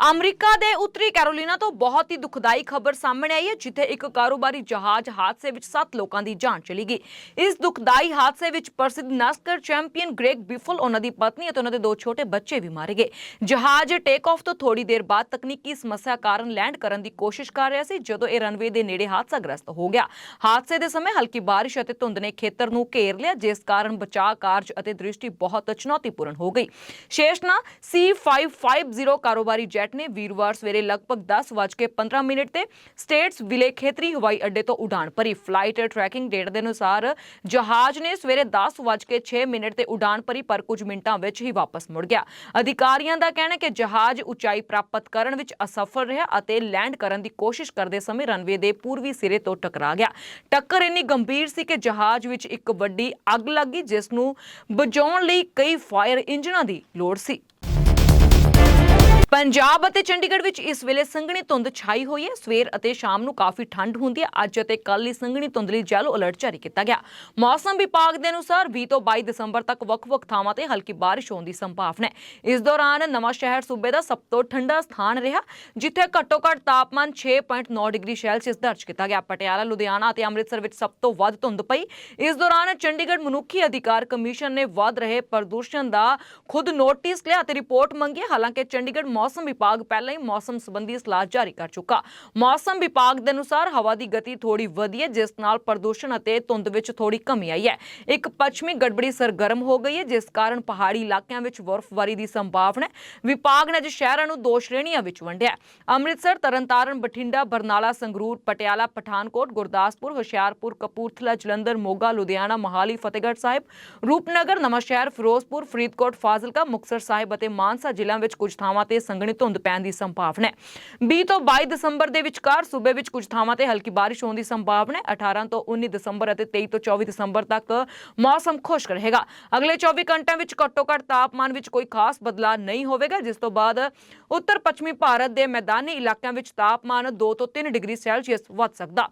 America ਦੇ ਉੱਤਰੀ Carolina ਤੋਂ ਬਹੁਤ ਹੀ ਦੁਖਦਾਈ ਖਬਰ ਸਾਹਮਣੇ ਆਈ ਹੈ, ਜਿੱਥੇ ਇੱਕ ਕਾਰੋਬਾਰੀ ਜਹਾਜ਼ ਹਾਦਸੇ ਵਿੱਚ 7 ਲੋਕਾਂ ਦੀ ਜਾਨ ਚਲੀ ਗਈ। ਇਸ ਦੁਖਦਾਈ ਹਾਦਸੇ ਵਿੱਚ ਪ੍ਰਸਿੱਧ ਨਸਕਰ ਚੈਂਪੀਅਨ ਗ੍ਰੇਗ ਬਿਫਲ, ਉਹਨਾਂ ਦੀ ਪਤਨੀ ਅਤੇ ਉਹਨਾਂ ਦੇ ਦੋ ਛੋਟੇ ਬੱਚੇ ਵੀ ਮਾਰੇ ਗਏ। ਜਹਾਜ਼ ਟੇਕ ਆਫ ਤੋਂ ਥੋੜੀ ਦੇਰ ਬਾਅਦ ਤਕਨੀਕੀ ਸਮੱਸਿਆ ਕਾਰਨ ਲੈਂਡ ਕਰਨ ਦੀ ਕੋਸ਼ਿਸ਼ ਕਰ ਰਿਹਾ ਸੀ, ਜਦੋਂ ਇਹ ਰਨਵੇ ਦੇ ਨੇੜੇ ਹਾਦਸਾਗ੍ਰਸਤ ਹੋ ਗਿਆ। ਹਾਦਸੇ ਦੇ ਸਮੇਂ ਹਲਕੀ ਬਾਰਿਸ਼ ਅਤੇ ਧੁੰਦ ਨੇ ਖੇਤਰ ਨੂੰ ਘੇਰ ਲਿਆ, ਜਿਸ ਕਾਰਨ ਬਚਾਅ ਕਾਰਜ ਅਤੇ ਦ੍ਰਿਸ਼ਟੀ ਬਹੁਤ ਚੁਣੌਤੀਪੂਰਨ ਹੋ ਗਈ। ਸ਼ੇਸ਼ਨਾ C550 ਕਾਰੋਬਾਰੀ ਜੈਟ ਨੇ ਵੀਰਵਾਰ ਸਵੇਰੇ ਲਗਭਗ 10:15 ਮਿੰਟ ਤੇ ਸਟੇਟਸ ਵਿਲੇ ਖੇਤਰੀ ਹਵਾਈ ਅੱਡੇ ਤੋਂ ਉਡਾਨ ਭਰੀ ਫਲਾਈਟ ਟਰੈਕਿੰਗ ਡੇਟਾ ਦੇ ਅਨੁਸਾਰ ਜਹਾਜ਼ ਨੇ ਸਵੇਰੇ 10:06 ਮਿੰਟ ਤੇ ਉਡਾਨ ਭਰੀ ਪਰ ਕੁਝ ਮਿੰਟਾਂ ਵਿੱਚ ਹੀ ਵਾਪਸ ਮੁੜ ਗਿਆ। ਅਧਿਕਾਰੀਆਂ ਦਾ ਕਹਿਣਾ ਹੈ ਕਿ ਜਹਾਜ਼ ਉਚਾਈ ਪ੍ਰਾਪਤ ਕਰਨ ਵਿੱਚ ਅਸਫਲ ਰਿਹਾ ਅਤੇ ਲੈਂਡ ਕਰਨ ਦੀ ਕੋਸ਼ਿਸ਼ ਕਰਦੇ ਸਮੇਂ ਰਨਵੇ ਦੇ ਪੂਰਬੀ ਸਿਰੇ ਤੋਂ ਟਕਰਾ ਗਿਆ। ਟੱਕਰ ਇੰਨੀ ਗੰਭੀਰ ਸੀ ਕਿ ਜਹਾਜ਼ ਵਿੱਚ ਇੱਕ ਵੱਡੀ ਅੱਗ ਲੱਗੀ, ਜਿਸ ਨੂੰ ਬੁਝਾਉਣ ਲਈ ਕਈ ਫਾਇਰ ਇੰਜਨਾਂ ਦੀ ਲੋੜ ਸੀ। ਪੰਜਾਬ ਅਤੇ ਚੰਡੀਗੜ੍ਹ ਵਿੱਚ ਇਸ ਵੇਲੇ ਸੰਘਣੀ ਧੁੰਦ ਛਾਈ ਹੋਈ ਹੈ। ਸਵੇਰ ਅਤੇ ਸ਼ਾਮ ਨੂੰ ਕਾਫੀ ਠੰਡ ਹੁੰਦੀ ਹੈ। ਅੱਜ ਅਤੇ ਕੱਲ੍ਹ ਲਈ ਸੰਘਣੀ ਧੁੰਦ ਲਈ ਜੈਲੋ ਅਲਰਟ ਜਾਰੀ ਕੀਤਾ ਗਿਆ। ਮੌਸਮ ਵਿਭਾਗ ਦੇ ਅਨੁਸਾਰ 20 ਤੋਂ 22 ਦਸੰਬਰ ਤੱਕ ਵੱਖ-ਵੱਖ ਥਾਵਾਂ ਤੇ ਹਲਕੀ ਬਾਰਿਸ਼ ਹੋਣ ਦੀ ਸੰਭਾਵਨਾ ਹੈ। ਇਸ ਦੌਰਾਨ ਨਵਾਂ ਸ਼ਹਿਰ ਸੂਬੇ ਦਾ ਸਭ ਤੋਂ ਠੰਡਾ ਸਥਾਨ ਰਿਹਾ, ਜਿੱਥੇ ਘੱਟੋ-ਘੱਟ ਤਾਪਮਾਨ 6.9 ਡਿਗਰੀ ਸੈਲਸੀਅਸ ਦਰਜ ਕੀਤਾ ਗਿਆ। ਪਟਿਆਲਾ, ਲੁਧਿਆਣਾ ਅਤੇ ਅੰਮ੍ਰਿਤਸਰ ਵਿੱਚ ਸਭ ਤੋਂ ਵੱਧ ਧੁੰਦ ਪਈ। ਇਸ ਦੌਰਾਨ ਚੰਡੀਗੜ੍ਹ ਮਨੁੱਖੀ ਅਧਿਕਾਰ ਕਮਿਸ਼ਨ ਨੇ ਵੱਧ ਰਹੇ ਪ੍ਰਦੂਸ਼ਣ ਦਾ ਖੁਦ ਨੋਟਿਸ ਲਿਆ ਅਤੇ ਰਿਪੋਰਟ ਮੰਗੀ ਹਾਲਾਂਕਿ ਚੰਡੀਗੜ੍ਹ ਮੌਸਮ ਵਿਭਾਗ ਪਹਿਲਾਂ ਹੀ ਮੌਸਮ ਸੰਬੰਧੀ ਸਲਾਹ ਜਾਰੀ ਕਰ ਚੁੱਕਾ। ਮੌਸਮ ਵਿਭਾਗ ਦੇ ਅਨੁਸਾਰ ਹਵਾ ਦੀ ਗਤੀ ਥੋੜੀ ਵਧੀ ਹੈ, ਜਿਸ ਨਾਲ ਪ੍ਰਦੂਸ਼ਣ ਅਤੇ ਧੁੰਦ ਵਿੱਚ ਥੋੜੀ ਕਮੀ ਆਈ ਹੈ। ਇੱਕ ਪੱਛਮੀ ਗੜਬੜੀ ਸਰਗਰਮ ਹੋ ਗਈ ਹੈ, ਜਿਸ ਕਾਰਨ ਪਹਾੜੀ ਇਲਾਕਿਆਂ ਵਿੱਚ ਬਰਫ਼ਬਾਰੀ ਦੀ ਸੰਭਾਵਨਾ ਹੈ। ਵਿਭਾਗ ਨੇ ਅੱਜ ਸ਼ਹਿਰਾਂ ਨੂੰ ਦੋ ਸ਼੍ਰੇਣੀਆਂ ਵਿੱਚ ਵੰਡਿਆ ਅੰਮ੍ਰਿਤਸਰ, ਤਰਨਤਾਰਨ, ਬਠਿੰਡਾ, ਬਰਨਾਲਾ, ਸੰਗਰੂਰ, ਪਟਿਆਲਾ, ਪਠਾਨਕੋਟ, ਗੁਰਦਾਸਪੁਰ, ਹੁਸ਼ਿਆਰਪੁਰ, ਕਪੂਰਥਲਾ, ਜਲੰਧਰ, ਮੋਗਾ, ਲੁਧਿਆਣਾ, ਮੋਹਾਲੀ, ਫਤਿਹਗੜ੍ਹ ਸਾਹਿਬ, ਰੂਪਨਗਰ, ਨਵਾਂਸ਼ਹਿਰ, ਫਿਰੋਜ਼ਪੁਰ, ਫਰੀਦਕੋਟ, ਫਾਜ਼ਿਲਕਾ, ਮੁਕਤਸਰ ਸਾਹਿਬ ਅਤੇ ਮਾਨਸਾ ਜ਼ਿਲ੍ਹਿਆਂ ਵਿੱਚ ਕੁਝ ਥਾਵਾਂ ਤੇ ਸੰਘਣੀ ਧੁੰਦ ਪੈਣ ਦੀ ਸੰਭਾਵਨਾ ਹੈ। 20 ਤੋਂ 22 ਦਸੰਬਰ ਦੇ ਵਿਚਕਾਰ ਸੂਬੇ ਵਿੱਚ ਕੁਝ ਥਾਵਾਂ ਤੇ ਹਲਕੀ ਬਾਰਿਸ਼ ਹੋਣ ਦੀ ਸੰਭਾਵਨਾ ਹੈ। 18 ਤੋਂ 19 ਦਸੰਬਰ ਅਤੇ 23 ਤੋਂ 24 ਦਸੰਬਰ ਤੱਕ ਮੌਸਮ ਖੁਸ਼ਕ ਰਹੇਗਾ। ਅਗਲੇ 24 ਘੰਟਿਆਂ ਵਿੱਚ ਘੱਟੋ ਘੱਟ ਤਾਪਮਾਨ ਵਿੱਚ ਕੋਈ ਖਾਸ ਬਦਲਾਅ ਨਹੀਂ ਹੋਵੇਗਾ, ਜਿਸ ਤੋਂ ਬਾਅਦ ਉੱਤਰ ਪੱਛਮੀ ਭਾਰਤ ਦੇ ਮੈਦਾਨੀ ਇਲਾਕਿਆਂ ਵਿੱਚ ਤਾਪਮਾਨ 2 ਤੋਂ 3 ਡਿਗਰੀ ਸੈਲਸੀਅਸ ਵੱਧ ਸਕਦਾ।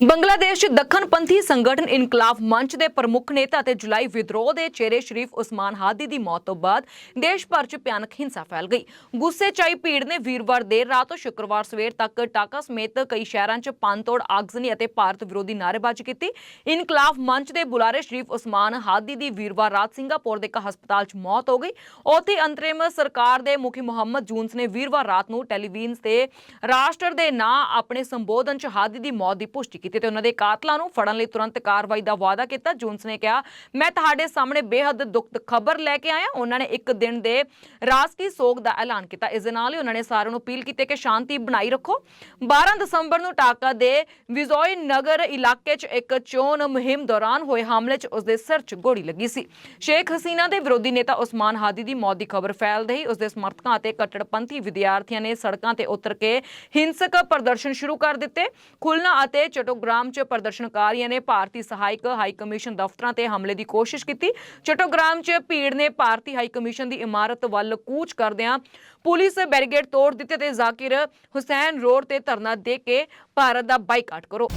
ਬੰਗਲਾਦੇਸ਼ 'ਚ ਦੱਖਣਪੰਥੀ ਸੰਗਠਨ ਇਨਕਲਾਬ ਮੰਚ ਦੇ ਪ੍ਰਮੁੱਖ ਨੇਤਾ ਅਤੇ ਜੁਲਾਈ ਵਿਦਰੋਹ ਦੇ ਚਿਹਰੇ ਸ਼ਰੀਫ ਉਸਮਾਨ ਹਾਦੀ ਦੀ ਮੌਤ ਤੋਂ ਬਾਅਦ ਦੇਸ਼ ਭਰ 'ਚ ਭਿਆਨਕ ਹਿੰਸਾ ਫੈਲ ਗਈ। ਗੁੱਸੇ 'ਚ ਆਈ ਭੀੜ ਨੇ ਵੀਰਵਾਰ ਦੇਰ ਰਾਤ ਤੋਂ ਸ਼ੁੱਕਰਵਾਰ ਸਵੇਰ ਤੱਕ ਟਾਕਾ ਸਮੇਤ ਕਈ ਸ਼ਹਿਰਾਂ 'ਚ ਪੰਨਤੋੜ, ਆਗਜ਼ਨੀ ਅਤੇ ਭਾਰਤ ਵਿਰੋਧੀ ਨਾਅਰੇਬਾਜ਼ੀ ਕੀਤੀ। ਇਨਕਲਾਬ ਮੰਚ ਦੇ ਬੁਲਾਰੇ ਸ਼ਰੀਫ ਉਸਮਾਨ ਹਾਦੀ ਦੀ ਵੀਰਵਾਰ ਰਾਤ ਸਿੰਗਾਪੁਰ ਦੇ ਇੱਕ ਹਸਪਤਾਲ 'ਚ ਮੌਤ ਹੋ ਗਈ। ਉੱਥੇ ਅੰਤਰਿਮ ਸਰਕਾਰ ਦੇ ਮੁਖੀ ਮੁਹੰਮਦ ਜੂਨਸ ਨੇ ਵੀਰਵਾਰ ਰਾਤ ਨੂੰ ਟੈਲੀਵਿਜ਼ਨ ਤੇ ਰਾਸ਼ਟਰ ਦੇ ਨਾਂ ਆਪਣੇ ਸੰਬੋਧਨ 'ਚ ਹਾਦੀ ਦੀ ਮੌਤ ਦੀ ਪੁਸ਼ਟੀ ਕੀਤੀ ਤੇ ਉਹਨਾਂ ਦੇ ਕਾਤਲਾਂ ਨੂੰ ਫੜਨ ਲਈ ਤੁਰੰਤ ਕਾਰਵਾਈ ਦਾ ਵਾਅਦਾ ਕੀਤਾ। ਜੂਨਸ ਨੇ ਕਿਹਾ, ਮੈਂ ਤੁਹਾਡੇ ਸਾਹਮਣੇ ਬੇਹੱਦ ਦੁਖਦ ਖਬਰ ਲੈ ਕੇ ਆਇਆ। ਉਹਨਾਂ ਨੇ ਇੱਕ ਦਿਨ ਦੇ ਰਾਜਸੀ ਸੋਗ ਦਾ ਐਲਾਨ ਕੀਤਾ। ਇਸ ਦੇ ਨਾਲ ਹੀ ਉਹਨਾਂ ਨੇ ਸਾਰਿਆਂ ਨੂੰ ਅਪੀਲ ਕੀਤੀ ਕਿ ਸ਼ਾਂਤੀ ਬਣਾਈ ਰੱਖੋ। 12 ਦਸੰਬਰ ਨੂੰ ਟਾਕਾ ਦੇ ਵਿਜ਼ੋਏ ਨਗਰ ਇਲਾਕੇ 'ਚ ਇੱਕ ਚੋਣ ਮੁਹਿੰਮ ਦੌਰਾਨ ਹੋਏ ਹਮਲੇ 'ਚ ਉਸਦੇ ਸਿਰ 'ਚ ਗੋਲੀ ਲੱਗੀ ਸੀ। ਸ਼ੇਖ ਹਸੀਨਾ ਦੇ ਵਿਰੋਧੀ ਨੇਤਾ ਉਸਮਾਨ ਹਾਦੀ ਦੀ ਮੌਤ ਦੀ ਖਬਰ ਫੈਲਦੇ ਹੀ ਉਸਦੇ ਸਮਰਥਕਾਂ ਅਤੇ ਕੱਟੜਪੰਥੀ ਵਿਦਿਆਰਥੀਆਂ ਨੇ ਸੜਕਾਂ ਤੇ ਉਤਰ ਕੇ ਹਿੰਸਕ ਪ੍ਰਦਰਸ਼ਨ ਸ਼ੁਰੂ ਕਰ ਦਿੱਤੇ। ਖੁਲਨਾ ਅਤੇ ਚਟੋਗ੍ਰਾਮ 'ਚ ਪ੍ਰਦਰਸ਼ਨਕਾਰੀਆਂ ਨੇ ਭਾਰਤੀ ਸਹਾਇਕ ਹਾਈ ਕਮਿਸ਼ਨ ਦਫ਼ਤਰਾਂ ਤੇ ਹਮਲੇ ਦੀ ਕੋਸ਼ਿਸ਼ ਕੀਤੀ। ਚਟੋਗ੍ਰਾਮ 'ਚ ਭੀੜ ਨੇ ਭਾਰਤੀ ਹਾਈ ਕਮਿਸ਼ਨ ਦੀ ਇਮਾਰਤ ਵੱਲ ਕੂਚ ਕਰਦਿਆਂ ਪੁਲਿਸ ਬੈਰੀਗੇਡ ਤੋੜ ਦਿੱਤੇ ਤੇ ਜ਼ਾਕਿਰ ਹੁਸੈਨ ਰੋਡ ਤੇ ਧਰਨਾ ਦੇ ਕੇ ਭਾਰਤ ਦਾ ਬਾਈਕਾਟ ਕਰੋ।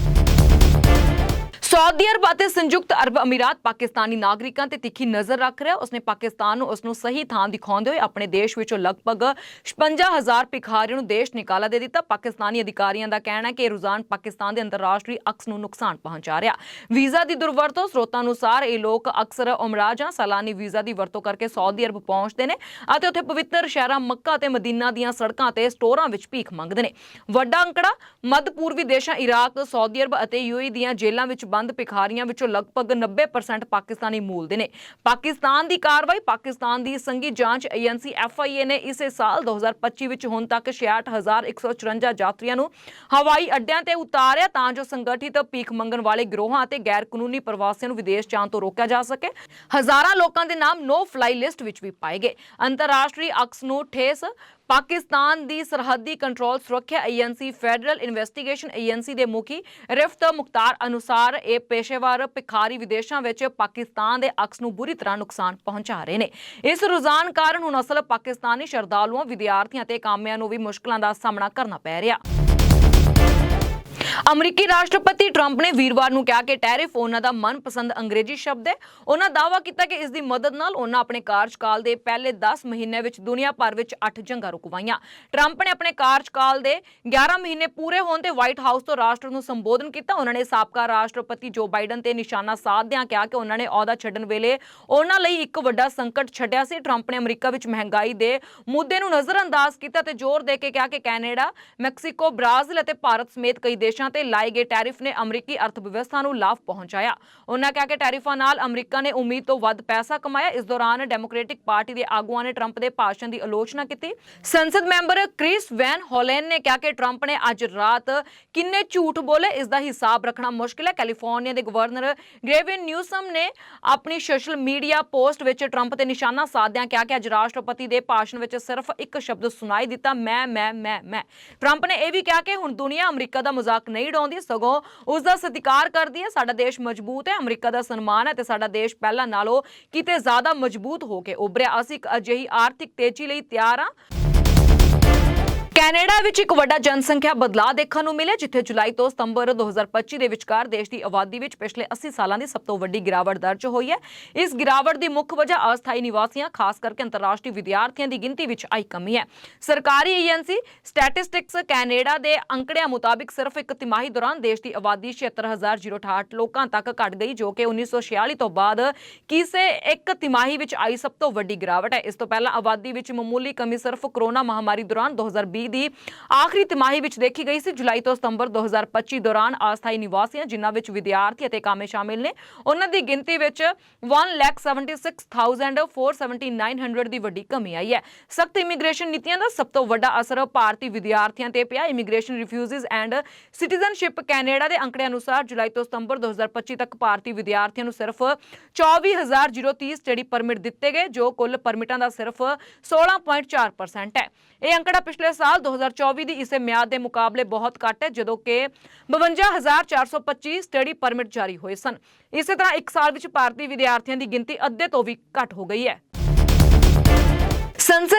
ਸਾਊਦੀ ਅਰਬ ਅਤੇ ਸੰਯੁਕਤ ਅਰਬ ਅਮੀਰਾਤ ਪਾਕਿਸਤਾਨੀ ਨਾਗਰਿਕਾਂ ਤੇ ਤਿੱਖੀ ਨਜ਼ਰ ਰੱਖ ਰਿਹਾ। ਉਸਨੇ ਪਾਕਿਸਤਾਨ ਨੂੰ ਉਸ ਨੂੰ ਸਹੀ ਥਾਂ ਦਿਖਾਉਂਦੇ ਹੋਏ ਆਪਣੇ ਦੇਸ਼ ਵਿੱਚੋਂ ਲਗਭਗ 56000 ਭਿਖਾਰੀਆਂ ਨੂੰ ਦੇਸ਼ ਨਿਕਾਲਾ ਦੇ ਦਿੱਤਾ। ਪਾਕਿਸਤਾਨੀ ਅਧਿਕਾਰੀਆਂ ਦਾ ਕਹਿਣਾ ਹੈ ਕਿ ਇਹ ਰੁਝਾਨ ਪਾਕਿਸਤਾਨ ਦੇ ਅੰਤਰਰਾਸ਼ਟਰੀ ਅਕਸ ਨੂੰ ਨੁਕਸਾਨ ਪਹੁੰਚਾ ਰਿਹਾ। ਵੀਜ਼ਾ ਦੀ ਦੁਰਵਰਤੋਂ ਸਰੋਤਾਂ ਅਨੁਸਾਰ ਇਹ ਲੋਕ ਅਕਸਰ ਉਮਰਾ ਜਾਂ ਸਾਲਾਨੀ ਵੀਜ਼ਾ ਦੀ ਵਰਤੋਂ ਕਰਕੇ ਸਾਊਦੀ ਅਰਬ ਪਹੁੰਚਦੇ ਨੇ ਅਤੇ ਉੱਥੇ ਪਵਿੱਤਰ ਸ਼ਹਿਰਾਂ ਮੱਕਾ ਅਤੇ ਮਦੀਨਾ ਦੀਆਂ ਸੜਕਾਂ ਤੇ ਸਟੋਰਾਂ ਵਿੱਚ ਭੀਖ ਮੰਗਦੇ ਨੇ। ਵੱਡਾ ਅੰਕੜਾ ਮੱਧ ਪੂਰਬੀ ਦੇਸ਼ਾਂ, ਇਰਾਕ ਸਾਊਦੀ ਅਰਬ ਅਤੇ ਯੂਏਈ ਦੀਆਂ ਜੇਲ੍ਹਾਂ ਵਿੱਚ ਬੰਦ ਭਿਖਾਰੀਆਂ ਵਿੱਚੋਂ ਲਗਭਗ 90% ਪਾਕਿਸਤਾਨੀ ਮੂਲ ਦੇ ਨੇ। ਪਾਕਿਸਤਾਨ ਦੀ ਕਾਰਵਾਈ, ਪਾਕਿਸਤਾਨ ਦੀ ਸੰਘੀ ਜਾਂਚ ਏਜੰਸੀ ਐਫਆਈਏ ਨੇ ਇਸੇ ਸਾਲ 2025 ਵਿੱਚ ਹੁਣ ਤੱਕ 66154 ਯਾਤਰੀਆਂ ਨੂੰ ਹਵਾਈ ਅੱਡਿਆਂ ਤੇ ਉਤਾਰਿਆ ਤਾਂ ਜੋ ਸੰਗਠਿਤ ਭੀਖ ਮੰਗਣ ਵਾਲੇ ਗਰੋਹਾਂ ਅਤੇ ਗੈਰ ਕਾਨੂੰਨੀ ਪ੍ਰਵਾਸੀਆਂ ਨੂੰ ਵਿਦੇਸ਼ ਜਾਣ ਤੋਂ ਰੋਕਿਆ ਜਾ ਸਕੇ। ਹਜ਼ਾਰਾਂ ਲੋਕਾਂ ਦੇ ਨਾਮ ਨੋ ਫਲਾਈ ਲਿਸਟ ਵਿੱਚ ਵੀ ਪਾਏ ਗਏ। ਅੰਤਰਰਾਸ਼ਟਰੀ ਅਕਸ ਨੂੰ ਠੇਸ ਪਾਕਿਸਤਾਨ ਦੀ ਸਰਹੱਦੀ ਕੰਟਰੋਲ ਸੁਰੱਖਿਆ ਏਜੰਸੀ, ਫੈਡਰਲ ਇਨਵੈਸਟੀਗੇਸ਼ਨ ਏਜੰਸੀ ਦੇ ਮੁਖੀ ਰਿਫਤ ਮੁਖਤਾਰ ਅਨੁਸਾਰ ਇਹ ਪੇਸ਼ੇਵਰ ਭਿਖਾਰੀ ਵਿਦੇਸ਼ਾਂ ਵਿੱਚ ਪਾਕਿਸਤਾਨ ਦੇ ਅਕਸ ਨੂੰ ਬੁਰੀ ਤਰ੍ਹਾਂ ਨੁਕਸਾਨ ਪਹੁੰਚਾ ਰਹੇ ਨੇ। ਇਸ ਰੁਝਾਨ ਕਾਰਨ ਹੁਣ ਅਸਲ ਪਾਕਿਸਤਾਨੀ ਸ਼ਰਧਾਲੂਆਂ, ਵਿਦਿਆਰਥੀਆਂ ਤੇ ਕਾਮਿਆਂ ਨੂੰ ਵੀ ਮੁਸ਼ਕਲਾਂ ਦਾ ਸਾਹਮਣਾ ਕਰਨਾ ਪੈ ਰਿਹਾ। ਅਮਰੀਕੀ ਰਾਸ਼ਟਰਪਤੀ ਟਰੰਪ ਨੇ ਵੀਰਵਾਰ ਨੂੰ ਕਿਹਾ ਕਿ ਟੈਰਿਫ ਉਹਨਾਂ ਦਾ ਮਨਪਸੰਦ ਅੰਗਰੇਜ਼ੀ ਸ਼ਬਦ ਹੈ। ਉਹਨਾਂ ਦਾਅਵਾ ਕੀਤਾ ਕਿ ਇਸ ਦੀ ਮਦਦ ਨਾਲ ਉਹਨਾਂ ਆਪਣੇ ਕਾਰਜਕਾਲ ਦੇ ਪਹਿਲੇ 10 ਮਹੀਨਿਆਂ ਵਿੱਚ ਦੁਨੀਆ ਭਰ ਵਿੱਚ 8 ਜੰਗਾਂ ਰੁਕਵਾਈਆਂ। ਟਰੰਪ ਨੇ ਆਪਣੇ ਕਾਰਜਕਾਲ ਦੇ 11 ਮਹੀਨੇ ਪੂਰੇ ਹੋਣ ਤੇ ਵਾਈਟ ਹਾਊਸ ਤੋਂ ਰਾਸ਼ਟਰ ਨੂੰ ਸੰਬੋਧਨ ਕੀਤਾ। ਉਹਨਾਂ ਨੇ ਸਾਬਕਾ ਰਾਸ਼ਟਰਪਤੀ ਜੋ ਬਾਈਡਨ ਤੇ ਨਿਸ਼ਾਨਾ ਸਾਧਦਿਆਂ ਕਿਹਾ ਕਿ ਉਹਨਾਂ ਨੇ ਅਹੁਦਾ ਛੱਡਣ ਵੇਲੇ ਉਹਨਾਂ ਲਈ ਇੱਕ ਵੱਡਾ ਸੰਕਟ ਛੱਡਿਆ ਸੀ। ਟਰੰਪ ਨੇ ਅਮਰੀਕਾ ਵਿੱਚ ਮਹਿੰਗਾਈ ਦੇ ਮੁੱਦੇ ਨੂੰ ਨਜ਼ਰਅੰਦਾਜ਼ ਕੀਤਾ ਤੇ ਜ਼ੋਰ ਦੇ ਕੇ ਕਿਹਾ ਕਿ ਕੈਨੇਡਾ, ਮੈਕਸੀਕੋ, ਬ੍ਰਾਜ਼ੀਲ ਅਤੇ ਭਾਰਤ ਸਮੇਤ ਕਈ ਦੇਸ਼ ਤੇ ਲਾਏ ਗਏ ਟੈਰਿਫ ਨੇ ਅਮਰੀਕੀ ਅਰਥ ਵਿਵਸਥਾ ਨੂੰ ਲਾਭ ਪਹੁੰਚਾਇਆ। ਉਹਨਾਂ ਕਿਹਾ ਕਿ ਟੈਰਿਫਾਂ ਨਾਲ ਅਮਰੀਕਾ ਨੇ ਉਮੀਦ ਤੋਂ ਵੱਧ ਪੈਸਾ ਕਮਾਇਆ। ਇਸ ਦੌਰਾਨ ਡੈਮੋਕ੍ਰੈਟਿਕ ਪਾਰਟੀ ਦੇ ਆਗੂਆਂ ਨੇ ਟਰੰਪ ਦੇ ਭਾਸ਼ਣ ਦੀ ਆਲੋਚਨਾ ਕੀਤੀ। ਸੰਸਦ ਮੈਂਬਰ ਕ੍ਰਿਸ ਵੈਨ ਹੋਲੈਨ ਨੇ ਕਿਹਾ ਕਿ ਟਰੰਪ ਨੇ ਅੱਜ ਰਾਤ ਕਿੰਨੇ ਝੂਠ ਬੋਲੇ, ਇਸ ਦਾ ਹਿਸਾਬ ਰੱਖਣਾ ਮੁਸ਼ਕਿਲ ਹੈ। ਕੈਲੀਫੋਰਨੀਆ ਦੇ ਗਵਰਨਰ ਗ੍ਰੇਵਿਨ ਨਿਊਸਮ ਨੇ ਆਪਣੀ ਸੋਸ਼ਲ ਮੀਡੀਆ ਪੋਸਟ ਵਿੱਚ ਟਰੰਪ ਤੇ ਨਿਸ਼ਾਨਾ ਸਾਧਦਿਆਂ ਕਿਹਾ ਕਿ ਅੱਜ ਰਾਸ਼ਟਰਪਤੀ ਦੇ ਭਾਸ਼ਣ ਵਿੱਚ ਸਿਰਫ ਇੱਕ ਸ਼ਬਦ ਸੁਣਾਈ ਦਿੱਤਾ, ਮੈਂ ਮੈਂ ਮੈਂ ਮੈਂ। ਟਰੰਪ ਨੇ ਇਹ ਵੀ ਕਿਹਾ ਕਿ ਹੁਣ ਦੁਨੀਆ ਅਮਰੀਕਾ ਦਾ ਮਜ਼ਾਕ ਨਹੀਂ ਉਡਾਉਂਦੀ ਸਗੋਂ ਉਸ ਦਾ ਸਤਿਕਾਰ ਕਰਦੀ ਹੈ। ਸਾਡਾ ਦੇਸ਼ ਮਜ਼ਬੂਤ ਹੈ, ਅਮਰੀਕਾ ਦਾ ਸਨਮਾਨ ਹੈ ਤੇ ਸਾਡਾ ਦੇਸ਼ ਪਹਿਲਾਂ ਨਾਲੋਂ ਕਿਤੇ ਜ਼ਿਆਦਾ ਮਜ਼ਬੂਤ ਹੋ ਕੇ ਉੱਭਰਿਆ। ਅਸੀਂ ਇੱਕ ਅਜਿਹੀ ਆਰਥਿਕ ਤੇਜ਼ੀ ਲਈ ਤਿਆਰ ਹਾਂ। ਕੈਨੇਡਾ ਵਿੱਚ ਇੱਕ ਵੱਡਾ ਜਨਸੰਖਿਆ ਬਦਲਾਅ ਦੇਖਣ ਨੂੰ ਮਿਲਿਆ, ਜਿੱਥੇ ਜੁਲਾਈ ਤੋਂ ਸਤੰਬਰ 2025 ਦੇ ਵਿਚਕਾਰ ਦੇਸ਼ ਦੀ ਆਬਾਦੀ ਵਿੱਚ ਪਿਛਲੇ 80 ਸਾਲਾਂ ਦੀ ਸਭ ਤੋਂ ਵੱਡੀ ਗਿਰਾਵਟ ਦਰਜ ਹੋਈ ਹੈ। ਇਸ ਗਿਰਾਵਟ ਦੀ ਮੁੱਖ ਵਜ੍ਹਾ ਅਸਥਾਈ ਨਿਵਾਸੀਆਂ, ਖਾਸ ਕਰਕੇ ਅੰਤਰਰਾਸ਼ਟਰੀ ਵਿਦਿਆਰਥੀਆਂ ਦੀ ਗਿਣਤੀ ਵਿੱਚ ਆਈ ਕਮੀ ਹੈ। ਸਰਕਾਰੀ ਏਜੰਸੀ ਸਟੈਟਿਸਟਿਕਸ ਕੈਨੇਡਾ ਦੇ ਅੰਕੜਿਆਂ ਮੁਤਾਬਿਕ ਸਿਰਫ ਇੱਕ ਤਿਮਾਹੀ ਦੌਰਾਨ ਦੇਸ਼ ਦੀ ਆਬਾਦੀ 76068 ਲੋਕਾਂ ਤੱਕ ਘਟ ਗਈ, ਜੋ ਕਿ 1946 ਤੋਂ ਬਾਅਦ ਕਿਸੇ ਇੱਕ ਤਿਮਾਹੀ ਵਿੱਚ ਆਈ ਸਭ ਤੋਂ ਵੱਡੀ ਗਿਰਾਵਟ ਹੈ। ਇਸ ਤੋਂ ਪਹਿਲਾਂ ਆਬਾਦੀ ਵਿੱਚ ਮਾਮੂਲੀ ਕਮੀ ਸਿਰਫ ਕਰੋਨਾ ਮਹਾਮਾਰੀ ਦੌਰਾਨ 2020 ਦੀ ਆਖਰੀ ਤਿਮਾਹੀ ਵਿੱਚ ਦੇਖੀ ਗਈ ਸੀ। ਜੁਲਾਈ ਤੋਂ ਸਤੰਬਰ 2025 ਦੌਰਾਨ ਅਸਥਾਈ ਨਿਵਾਸੀਆਂ ਜਿਨ੍ਹਾਂ ਵਿੱਚ ਵਿਦਿਆਰਥੀ ਅਤੇ ਕਾਮੇ ਸ਼ਾਮਿਲ ਨੇ ਉਹਨਾਂ ਦੀ ਗਿਣਤੀ ਵਿੱਚ 1,76,479 ਦੀ ਵੱਡੀ ਕਮੀ ਆਈ ਹੈ। ਸਖਤ ਇਮੀਗ੍ਰੇਸ਼ਨ ਨੀਤੀਆਂ ਦਾ ਸਭ ਤੋਂ ਵੱਡਾ ਅਸਰ ਭਾਰਤੀ ਵਿਦਿਆਰਥੀਆਂ ਤੇ ਪਿਆ। Immigration refugees and citizenship Canada ਦੇ ਅੰਕੜਿਆਂ ਅਨੁਸਾਰ ਜੁਲਾਈ ਤੋਂ ਸਤੰਬਰ 2025 ਤੱਕ ਭਾਰਤੀ ਵਿਦਿਆਰਥੀਆਂ ਨੂੰ ਸਿਰਫ 24030 ਸਟੱਡੀ ਪਰਮਿਟ ਦਿੱਤੇ ਗਏ ਜੋ ਕੁੱਲ ਪਰਮਿਟਾਂ ਦਾ ਸਿਰਫ 16.4% ਹੈ। ਇਹ ਅੰਕੜਾ ਪਿਛਲੇ ਸਾਲ 2024 ਦੀ ਇਸੇ ਮਿਆਦ ਦੇ ਮੁਕਾਬਲੇ ਬਹੁਤ ਘੱਟ ਹੈ, ਜਦੋਂ ਕਿ 52425 ਸਟੱਡੀ ਪਰਮਿਟ ਜਾਰੀ ਹੋਏ ਸਨ। ਇਸੇ ਤਰ੍ਹਾਂ ਇੱਕ ਸਾਲ ਵਿੱਚ ਭਾਰਤੀ ਵਿਦਿਆਰਥੀਆਂ ਦੀ ਗਿਣਤੀ ਅੱਧੇ ਤੋਂ ਵੀ ਘੱਟ ਹੋ ਗਈ ਹੈ।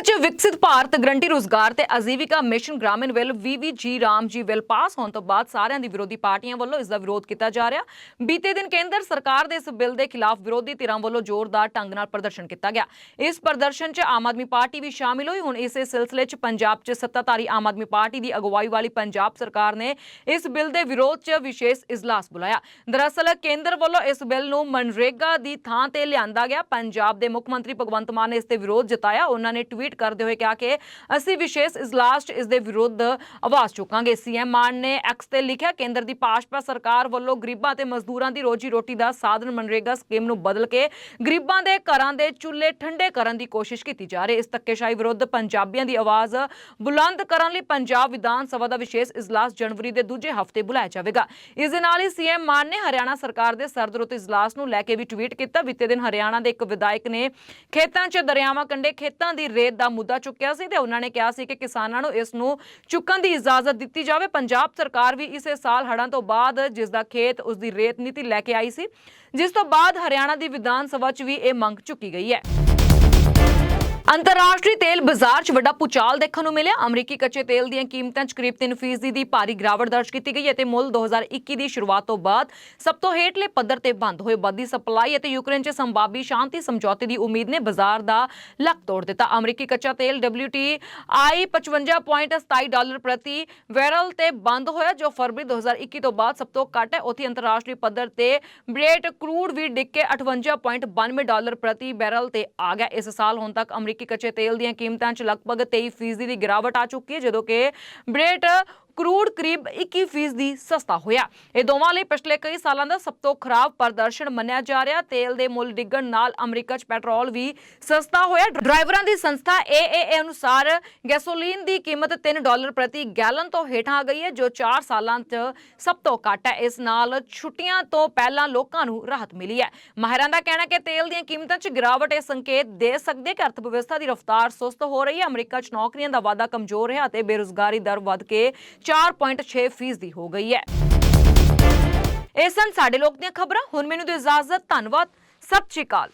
ਸੰਸਦ ਚ ਵਿਕਸਿਤ ਭਾਰਤ ਗਰੰਟੀ ਰੋਜ਼ਗਾਰ ਤੇ ਆਜੀਵਿਕਾ ਮਿਸ਼ਨ ਗ੍ਰਾਮੀਣ bill V V G Ram ji bill pass ਹੋਣ ਤੋਂ ਬਾਅਦ ਸਾਰਿਆਂ ਦੀ ਵਿਰੋਧੀ ਪਾਰਟੀਆਂ ਵੱਲੋਂ ਇਸ ਦਾ ਵਿਰੋਧ ਕੀਤਾ ਜਾ ਰਿਹਾ। ਬੀਤੇ ਦਿਨ ਕੇਂਦਰ ਸਰਕਾਰ ਦੇ ਇਸ ਬਿੱਲ ਦੇ ਖਿਲਾਫ ਵਿਰੋਧੀ ਧਿਰਾਂ ਵੱਲੋਂ ਜ਼ੋਰਦਾਰ ਢੰਗ ਨਾਲ ਪ੍ਰਦਰਸ਼ਨ ਕੀਤਾ ਗਿਆ। ਇਸ ਪ੍ਰਦਰਸ਼ਨ 'ਚ ਆਮ ਆਦਮੀ ਪਾਰਟੀ ਵੀ ਸ਼ਾਮਿਲ ਹੋਈ। ਹੁਣ ਇਸੇ ਸਿਲਸਿਲੇ 'ਚ ਪੰਜਾਬ 'ਚ ਸੱਤਾਧਾਰੀ ਆਮ ਆਦਮੀ ਪਾਰਟੀ ਦੀ ਅਗਵਾਈ ਵਾਲੀ ਪੰਜਾਬ ਸਰਕਾਰ ਨੇ ਇਸ ਬਿੱਲ ਦੇ ਵਿਰੋਧ 'ਚ ਵਿਸ਼ੇਸ਼ ਇਜਲਾਸ ਬੁਲਾਇਆ। ਦਰਅਸਲ ਕੇਂਦਰ ਵੱਲੋਂ ਇਸ ਬਿੱਲ ਨੂੰ ਮਨਰੇਗਾ ਦੀ ਥਾਂ ਤੇ ਲਿਆਂਦਾ ਗਿਆ। ਪੰਜਾਬ ਦੇ ਮੁੱਖ ਮੰਤਰੀ ਭਗਵੰਤ ਮਾਨ ਨੇ ਇਸ ਤੇ ਵਿਰੋਧ ਜਤਾਇਆ। ਉਹਨਾਂ ਨੇ ਟਵੀਟ ਕਰਦੇ ਹੋਏ ਕਿਹਾ ਕਿ ਅਸੀਂ ਵਿਸ਼ੇਸ਼ ਇਜਲਾਸ 'ਚ ਇਸ ਦੇ ਵਿਰੁੱਧ ਆਵਾਜ਼ ਚੁੱਕਾਂਗੇ। ਸੀਐਮ ਮਾਨ ਨੇ ਐਕਸ ਤੇ ਲਿਖਿਆ, ਕੇਂਦਰ ਦੀ ਭਾਜਪਾ ਸਰਕਾਰ ਵੱਲੋਂ ਗਰੀਬਾਂ ਤੇ ਮਜ਼ਦੂਰਾਂ ਦੀ ਰੋਜੀ ਰੋਟੀ ਦਾ ਸਾਧਨ ਮਨਰੇਗਾ ਸਕੀਮ ਨੂੰ ਬਦਲ ਕੇ ਗਰੀਬਾਂ ਦੇ ਘਰਾਂ ਦੇ ਚੁੱਲ੍ਹੇ ਠੰਡੇ ਕਰਨ ਦੀ ਕੋਸ਼ਿਸ਼ ਕੀਤੀ ਜਾ ਰਹੀ ਹੈ। ਇਸ ਧੱਕੇਸ਼ਾਹੀ ਵਿਰੁੱਧ ਪੰਜਾਬੀਆਂ ਦੀ ਆਵਾਜ਼ ਬੁਲੰਦ ਕਰਨ ਲਈ ਪੰਜਾਬ ਵਿਧਾਨ ਸਭਾ ਦਾ ਵਿਸ਼ੇਸ਼ ਇਜਲਾਸ ਜਨਵਰੀ ਦੇ ਦੂਜੇ ਹਫ਼ਤੇ ਬੁਲਾਇਆ ਜਾਵੇਗਾ। ਇਸ ਦੇ ਨਾਲ ਹੀ ਸੀਐਮ ਮਾਨ ਨੇ ਹਰਿਆਣਾ ਸਰਕਾਰ ਦੇ ਸਰਦਰੁੱਤ ਇਜਲਾਸ ਨੂੰ ਲੈ ਕੇ ਵੀ ਟਵੀਟ ਕੀਤਾ। ਬੀਤੇ ਦਿਨ ਹਰਿਆਣਾ ਦੇ ਇੱਕ ਵਿਧਾਇਕ ਨੇ ਖੇਤਾਂ 'ਚ ਦਰਿਆਵਾਂ ਕੰਢੇ ਖੇਤਾਂ ਦੀ ਰੇਤ ਦਾ ਮੁੱਦਾ ਚੁੱਕਿਆ ਸੀ ਤੇ ਉਹਨਾਂ ਨੇ ਕਿਹਾ ਸੀ ਕਿ ਕਿਸਾਨਾਂ ਨੂੰ ਇਸ ਨੂੰ ਚੁੱਕਣ ਦੀ ਇਜਾਜ਼ਤ ਦਿੱਤੀ ਜਾਵੇ। ਪੰਜਾਬ ਸਰਕਾਰ ਵੀ ਇਸੇ ਸਾਲ ਹੜ੍ਹਾਂ ਤੋਂ ਬਾਅਦ ਜਿਸ ਦਾ ਖੇਤ ਉਸ ਦੀ ਰੇਤ ਨੀਤੀ ਲੈ ਕੇ ਆਈ ਸੀ, ਜਿਸ ਤੋਂ ਬਾਅਦ ਹਰਿਆਣਾ ਦੀ ਵਿਧਾਨ ਸਭਾ 'ਚ ਵੀ ਇਹ ਮੰਗ ਚੁੱਕੀ ਗਈ ਹੈ। ਅੰਤਰਰਾਸ਼ਟਰੀ ਤੇਲ ਬਾਜ਼ਾਰ 'ਚ ਵੱਡਾ ਪੁਚਾਲ ਦੇਖਣ ਨੂੰ ਮਿਲਿਆ। ਅਮਰੀਕੀ ਕੱਚੇ ਤੇਲ ਦੀਆਂ ਕੀਮਤਾਂ 'ਚ ਕਰੀਬ 3% ਦੀ ਭਾਰੀ ਗਿਰਾਵਟ ਦਰਜ ਕੀਤੀ ਗਈ ਹੈ ਤੇ ਮੁੱਲ 2021 ਦੀ ਸ਼ੁਰੂਆਤ ਤੋਂ ਬਾਅਦ ਸਭ ਤੋਂ ਹੇਠਲੇ ਪੱਧਰ ਤੇ ਬੰਦ ਹੋਏ। ਵੱਧਦੀ ਸਪਲਾਈ ਅਤੇ ਯੂਕਰੇਨ 'ਚ ਸੰਭਾਵੀ ਸ਼ਾਂਤੀ, ਸਮਝੌਤੇ ਦੀ ਉਮੀਦ ਨੇ ਬਾਜ਼ਾਰ ਦਾ ਲੱਕ ਤੋੜ ਦਿੱਤਾ। ਅਮਰੀਕੀ ਕੱਚਾ ਤੇਲ WTI 55.27 ਡਾਲਰ ਪ੍ਰਤੀ ਬੈਰਲ ਤੇ ਬੰਦ ਹੋਇਆ, ਜੋ ਫਰਵਰੀ 2021 ਤੋਂ ਬਾਅਦ ਸਭ ਤੋਂ ਘੱਟ ਹੈ। ਉੱਥੇ ਅੰਤਰਰਾਸ਼ਟਰੀ ਪੱਧਰ ਤੇ ਬ੍ਰੇਟ ਕਰੂਡ ਵੀ ਡਿੱਗ ਕੇ 58.92 ਡਾਲਰ ਪ੍ਰਤੀ ਬੈਰਲ ਤੇ ਆ ਗਿਆ। ਇਸ ਸਾਲ ਹੁਣ ਤੱਕ ਅਮਰੀਕੀ ਕੱਚੇ ਤੇਲ ਦੀਆਂ ਕੀਮਤਾਂ 'ਚ ਲਗਭਗ 23% ਦੀ ਗਿਰਾਵਟ ਆ ਚੁੱਕੀ ਹੈ, ਜਦੋਂ ਕਿ ਬ੍ਰੇਟ ਕਰੂਡ ਕਰੀਬ 21% ਦੀ ਸਸਤਾ ਹੋਇਆ। ਇਹ ਦੋਵਾਂ ਲਈ ਪਿਛਲੇ ਕਈ ਸਾਲਾਂ ਦਾ ਸਭ ਤੋਂ ਖਰਾਬ ਪ੍ਰਦਰਸ਼ਨ ਮੰਨਿਆ ਜਾ ਰਿਹਾ। ਤੇਲ ਦੇ ਮੁੱਲ ਡਿੱਗਣ ਨਾਲ ਅਮਰੀਕਾ 'ਚ ਪੈਟਰੋਲ ਵੀ ਸਸਤਾ ਹੋਇਆ। ਡਰਾਈਵਰਾਂ ਦੀ ਸੰਸਥਾ AAA ਅਨੁਸਾਰ ਗੈਸੋਲੀਨ ਦੀ ਕੀਮਤ 3 ਡਾਲਰ ਪ੍ਰਤੀ ਗੈਲਨ ਤੋਂ ਹੇਠਾਂ ਆ ਗਈ ਹੈ, ਜੋ 4 ਸਾਲਾਂ 'ਚ ਸਭ ਤੋਂ ਘੱਟ ਹੈ। ਇਸ ਨਾਲ ਛੁੱਟੀਆਂ ਤੋਂ ਪਹਿਲਾਂ ਲੋਕਾਂ ਨੂੰ ਰਾਹਤ ਮਿਲੀ ਹੈ। ਮਾਹਿਰਾਂ ਦਾ ਕਹਿਣਾ ਕਿ ਤੇਲ ਦੀਆਂ ਕੀਮਤਾਂ 'ਚ ਗਿਰਾਵਟ ਇਹ ਸੰਕੇਤ ਦੇ ਸਕਦੇ ਕਿ ਅਰਥ ਵਿਵਸਥਾ ਦੀ ਰਫ਼ਤਾਰ ਸੁਸਤ ਹੋ ਰਹੀ ਹੈ। ਅਮਰੀਕਾ 'ਚ ਨੌਕਰੀਆਂ ਦਾ ਵਾਧਾ ਕਮਜ਼ੋਰ ਹੈ ਅਤੇ ਬੇਰੁਜ਼ਗਾਰੀ ਦਰ ਵੱਧ ਕੇ 4.6 ਫੀਸਦੀ ਹੋ ਗਈ ਹੈ। ਇਹ ਸਨ ਸਾਡੇ ਲੋਕ ਦੀਆਂ ਖਬਰਾਂ। ਹੁਣ ਮੈਨੂੰ ਦਿਓ ਇਜਾਜ਼ਤ। ਧੰਨਵਾਦ। ਸਤਿ ਸ਼੍ਰੀ ਅਕਾਲ।